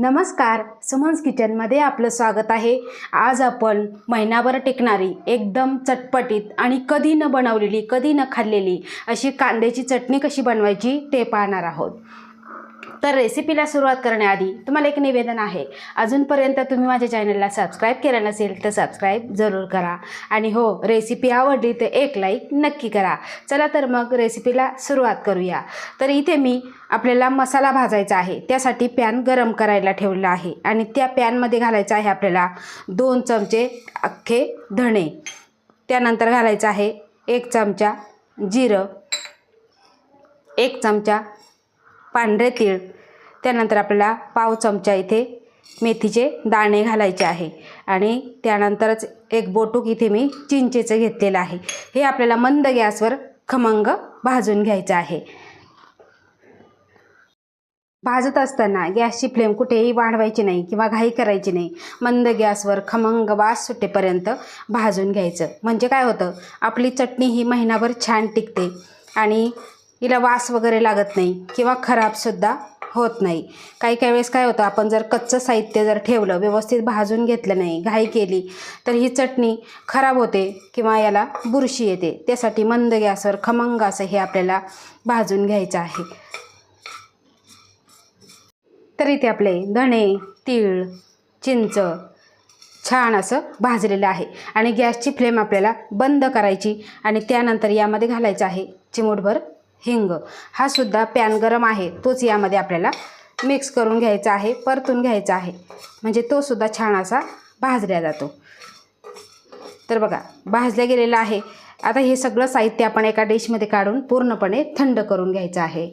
नमस्कार सुमन्स किचनमध्ये आपलं स्वागत आहे. आज आपण महिनाभर टिकणारी एकदम चटपटीत आणि कधी न बनवलेली कधी न खाल्लेली अशी कांद्याची चटणी कशी बनवायची ते पाहणार आहोत. तर रेसिपीला सुरुवात करण्याआधी तुम्हाला एक निवेदन आहे. अजूनपर्यंत तुम्ही माझ्या चॅनलला सबस्क्राईब केलं नसेल तर सबस्क्राईब जरूर करा. आणि हो रेसिपी आवडली तर एक लाईक नक्की करा. चला तर मग रेसिपीला सुरुवात करूया. तर इथे मी आपल्याला मसाला भाजायचा आहे. त्यासाठी पॅन गरम करायला ठेवला आहे. आणि त्या पॅनमध्ये घालायचं आहे आपल्याला दोन चमचे अख्खे धणे. त्यानंतर घालायचं आहे एक चमचा जिरं एक चमचा पांढरे तीळ. त्यानंतर आपल्याला पाव चमचा इथे मेथीचे दाणे घालायचे आहे. आणि त्यानंतरच एक बोटूक इथे मी चिंचेचं घेतलेलं आहे. हे आपल्याला मंद गॅसवर खमंग भाजून घ्यायचं आहे. भाजत असताना गॅसची फ्लेम कुठेही वाढवायची नाही किंवा घाई करायची नाही. मंद गॅसवर खमंग वास सुटेपर्यंत भाजून घ्यायचं. म्हणजे काय होतं? आपली चटणी ही महिनाभर छान टिकते आणि हिला वास वगैरे लागत नाही किंवा खराबसुद्धा होत नाही. काही काही वेळेस काय होतं आपण जर कच्चं साहित्य जर ठेवलं व्यवस्थित भाजून घेतलं नाही घाई केली तर ही चटणी खराब होते किंवा याला बुरशी येते. त्यासाठी मंद गॅसवर खमंग असं हे आपल्याला भाजून घ्यायचं आहे. तर इथे आपले धणे तीळ चिंच छान असं भाजलेलं आहे. आणि गॅसची फ्लेम आपल्याला बंद करायची आणि त्यानंतर यामध्ये घालायचं आहे चिमूटभर हिंग. हा सुद्धा पॅन गरम आहे. तोच यामध्ये आपल्याला मिक्स करून घ्यायचा आहे. परतून घ्यायचा आहे. म्हणजे तो सुद्धा छान असा भाजल्या जातो. तर बघा भाजल्या गेलेला आहे. आता हे सगळं साहित्य आपण एका डिशमध्ये काढून पूर्णपणे थंड करून घ्यायचं आहे.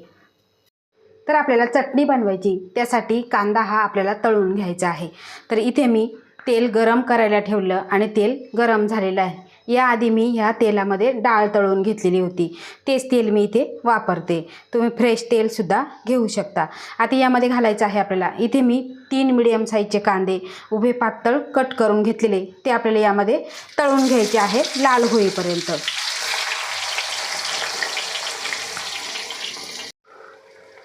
तर आपल्याला चटणी बनवायची. त्यासाठी कांदा हा आपल्याला तळून घ्यायचा आहे. तर इथे मी तेल गरम करायला ठेवलं आणि तेल गरम झालेलं आहे. याआधी मी ह्या तेलामध्ये डाळ तळून घेतलेली होती. तेच तेल मी इथे वापरते. तुम्ही फ्रेश तेलसुद्धा घेऊ शकता. आता यामध्ये घालायचं आहे आपल्याला. इथे मी तीन मिडियम साईजचे कांदे उभे पातळ कट करून घेतलेले. ते आपल्याला यामध्ये तळून घ्यायचे आहे लाल होईपर्यंत.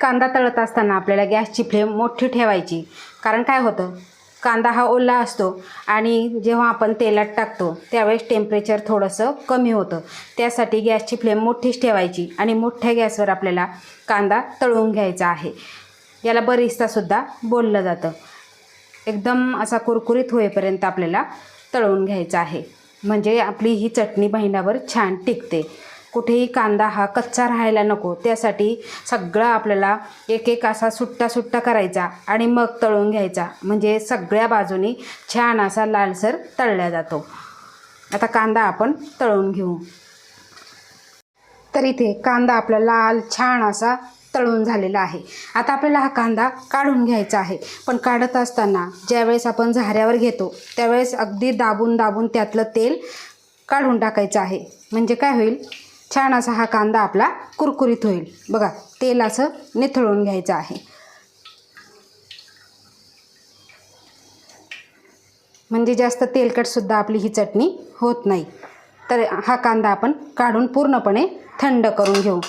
कांदा तळत असताना आपल्याला गॅसची फ्लेम मोठी ठेवायची. कारण काय होतं? कांदा हा ओला असतो आणि जेव्हा आपण तेलात टाकतो त्यावेळेस टेम्परेचर थोडंसं कमी होतं. त्यासाठी गॅसची फ्लेम मोठीच ठेवायची आणि मोठ्या गॅसवर आपल्याला कांदा तळून घ्यायचा आहे. याला बरिस्तासुद्धा बोललं जातं. एकदम असा कुरकुरीत होईपर्यंत आपल्याला तळून घ्यायचा आहे. म्हणजे आपली ही चटणी महिनाभर छान टिकते. कुठेही कांदा हा कच्चा राहायला नको. त्यासाठी सगळा आपल्याला एक एक असा सुट्टा सुट्टा करायचा आणि मग तळून घ्यायचा. म्हणजे सगळ्या बाजूनी छान असा लालसर तळला जातो. आता कांदा आपण तळून घेऊ. तर इथे कांदा आपला लाल छान असा तळून झालेला आहे. आता आपल्याला हा कांदा काढून घ्यायचा आहे. पण काढत असताना ज्यावेळेस आपण झाऱ्यावर घेतो त्यावेळेस अगदी दाबून दाबून त्यातलं तेल काढून टाकायचं आहे. म्हणजे काय होईल? छान असा हा कांदा आपला कुरकुरीत होईल. बघा तेल असं निथळून घ्यायचं आहे. म्हणजे जास्त तेलकटसुद्धा आपली ही चटणी होत नाही. तर हा कांदा आपण काढून पूर्णपणे थंड करून घेऊ.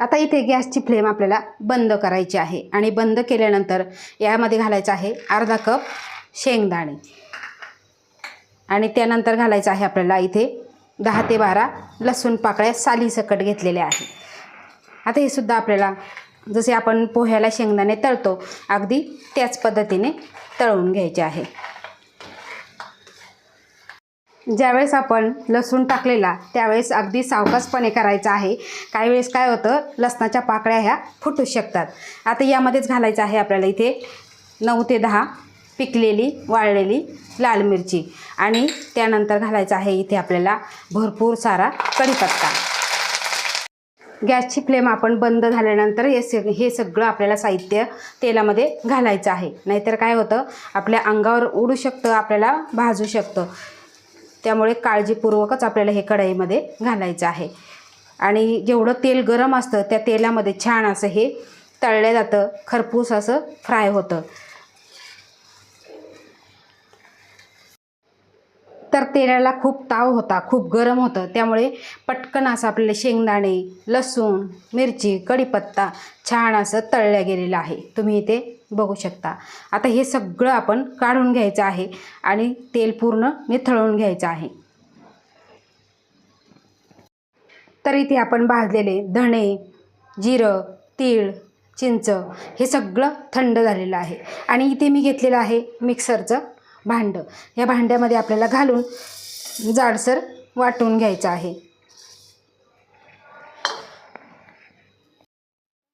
आता इथे गॅसची फ्लेम आपल्याला बंद करायची आहे आणि बंद केल्यानंतर यामध्ये घालायचं आहे अर्धा कप शेंगदाणे. आणि त्यानंतर घालायचं आहे आपल्याला इथे दहा ते बारा लसूण पाकळ्या सालीसकट घेतलेल्या आहे आता हे सुद्धा आपल्याला जसे आपण पोह्याला शेंगदाणे तळतो अगदी त्याच पद्धतीने तळून घ्यायचे आहे. ज्यावेळेस आपण लसूण टाकलेला त्यावेळेस अगदी सावकाशपणे करायचं आहे. काही वेळेस काय होतं लसणाच्या पाकळ्या ह्या फुटू शकतात. आता यामध्येच घालायचं आहे आपल्याला इथे नऊ ते दहा पिकलेली वाळलेली लाल मिरची. आणि त्यानंतर घालायचं आहे इथे आपल्याला भरपूर सारा कढीपत्ता. गॅसची फ्लेम आपण बंद झाल्यानंतर हे सग हे सगळं आपल्याला साहित्य तेलामध्ये घालायचं आहे. नाहीतर काय होतं आपल्या अंगावर उडू शकतं आपल्याला भाजू शकतं. त्यामुळे काळजीपूर्वकच आपल्याला हे कढईमध्ये घालायचं आहे. आणि जेवढं तेल गरम असतं त्या तेलामध्ये छान असं हे तळलं जातं खरपूस असं फ्राय होतं. तर तेलाला खूप ताव होता खूप गरम होतं. त्यामुळे पटकन असं आपल्याला शेंगदाणे लसूण मिरची कढीपत्ता छान असं तळल्या गेलेलं आहे. तुम्ही इथे बघू शकता. आता हे सगळं आपण काढून घ्यायचं आहे आणि तेल पूर्ण निथळून घ्यायचं आहे. तर इथे आपण भाजलेले धणे जिरं तीळ चिंच हे सगळं थंड झालेलं आहे. आणि इथे मी घेतलेलं आहे मिक्सरचं भांडं. या भांड्यामध्ये आपल्याला घालून जाडसर वाटून घ्यायचं आहे.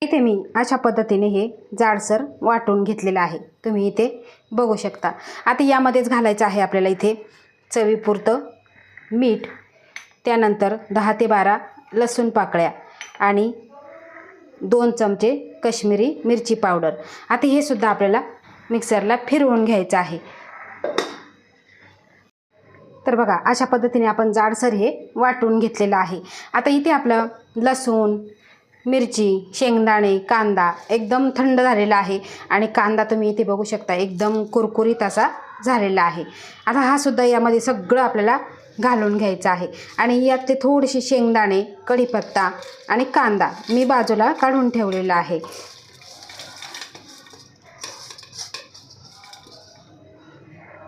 इथे मी अशा पद्धतीने हे जाडसर वाटून घेतलेलं आहे. तुम्ही इथे बघू शकता. आता यामध्येच घालायचं आहे आपल्याला इथे चवीपुरतं मीठ त्यानंतर दहा ते बारा लसूण पाकळ्या आणि दोन चमचे कश्मीरी मिरची पावडर. आता हे सुद्धा आपल्याला मिक्सरला फिरवून घ्यायचं आहे. तर बघा अशा पद्धतीने आपण जाडसर हे वाटून घेतलेलं आहे. आता इथे आपलं लसूण मिरची शेंगदाणे कांदा एकदम थंड झालेला आहे. आणि कांदा तुम्ही इथे बघू शकता एकदम कुरकुरीत असा झालेला आहे. आता हा सुद्धा यामध्ये सगळं आपल्याला घालून घ्यायचं आहे. आणि यातले थोडेसे शेंगदाणे कढीपत्ता आणि कांदा मी बाजूला काढून ठेवलेला आहे.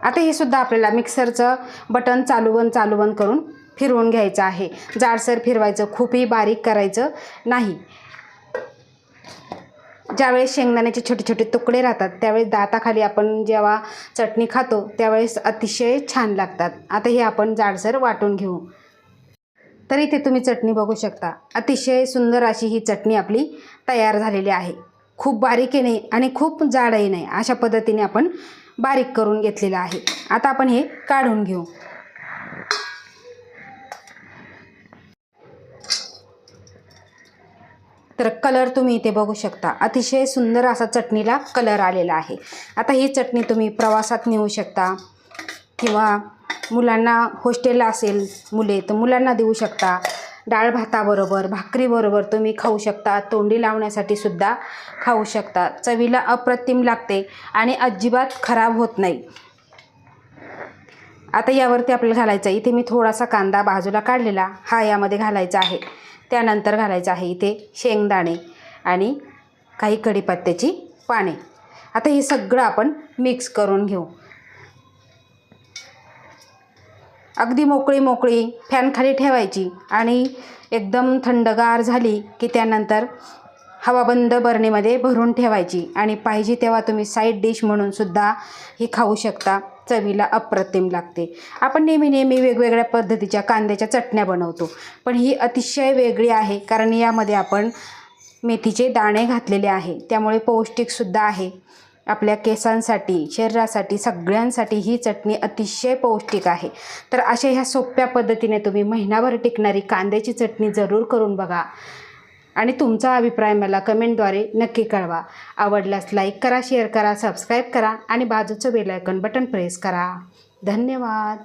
आता हे सुद्धा आपल्याला मिक्सरचं बटन चालू चालूवन चालू बंद करून फिरवून घ्यायचं आहे. जाडसर फिरवायचं खूपही बारीक करायचं नाही. ज्यावेळेस शेंगदाण्याचे छोटे छोटे तुकडे राहतात त्यावेळेस दाताखाली आपण जेव्हा चटणी खातो त्यावेळेस अतिशय छान लागतात. आता हे आपण जाडसर वाटून घेऊ. तर इथे तुम्ही चटणी बघू शकता. अतिशय सुंदर अशी ही चटणी आपली तयार झालेली आहे. खूप बारीकही नाही आणि खूप जाडही नाही. अशा पद्धतीने आपण बारीक करून घेतलेलं आहे. आता आपण हे काढून घेऊ. तर कलर तुम्ही इथे बघू शकता. अतिशय सुंदर असा चटणीला कलर आलेला आहे. आता ही चटणी तुम्ही प्रवासात नेऊ शकता किंवा मुलांना हॉस्टेलला असेल मुले तर मुलांना देऊ शकता. डाळ भाताबरोबर भाकरीबरोबर तुम्ही खाऊ शकता. तोंडी लावण्यासाठी सुद्धा खाऊ शकता. चवीला अप्रतिम लागते आणि अजिबात खराब होत नाही. आता यावरती आपल्याला घालायचं आहे. इथे मी थोडासा कांदा बाजूला काढलेला. हा यामध्ये घालायचा आहे. त्यानंतर घालायचं आहे इथे शेंगदाणे आणि काही कढीपत्त्याची पाने. आता हे सगळं आपण मिक्स करून घेऊ. अगदी मोकळी मोकळी फॅनखाली ठेवायची आणि एकदम थंडगार झाली की त्यानंतर हवाबंद बरणीमध्ये भरून ठेवायची. आणि पाहिजे तेव्हा तुम्ही साईड डिश म्हणूनसुद्धा ही खाऊ शकता. चवीला अप्रतिम लागते. आपण नेहमी नेहमी वेगवेगळ्या पद्धतीच्या कांद्याच्या चटण्या बनवतो. पण ही अतिशय वेगळी आहे कारण यामध्ये आपण मेथीचे दाणे घातलेले आहे. त्यामुळे पौष्टिकसुद्धा आहे. आपल्या केसांसाठी शरीरासाठी सगळ्यांसाठी ही चटणी अतिशय पौष्टिक आहे. तर अशा ह्या सोप्या पद्धतीने तुम्ही महिनाभर टिकणारी कांद्याची चटणी जरूर करून बघा. आणि तुमचा अभिप्राय मला कमेंटद्वारे नक्की कळवा. आवडल्यास लाईक करा शेअर करा सबस्क्राईब करा आणि बाजूचं बेल बटन प्रेस करा. धन्यवाद.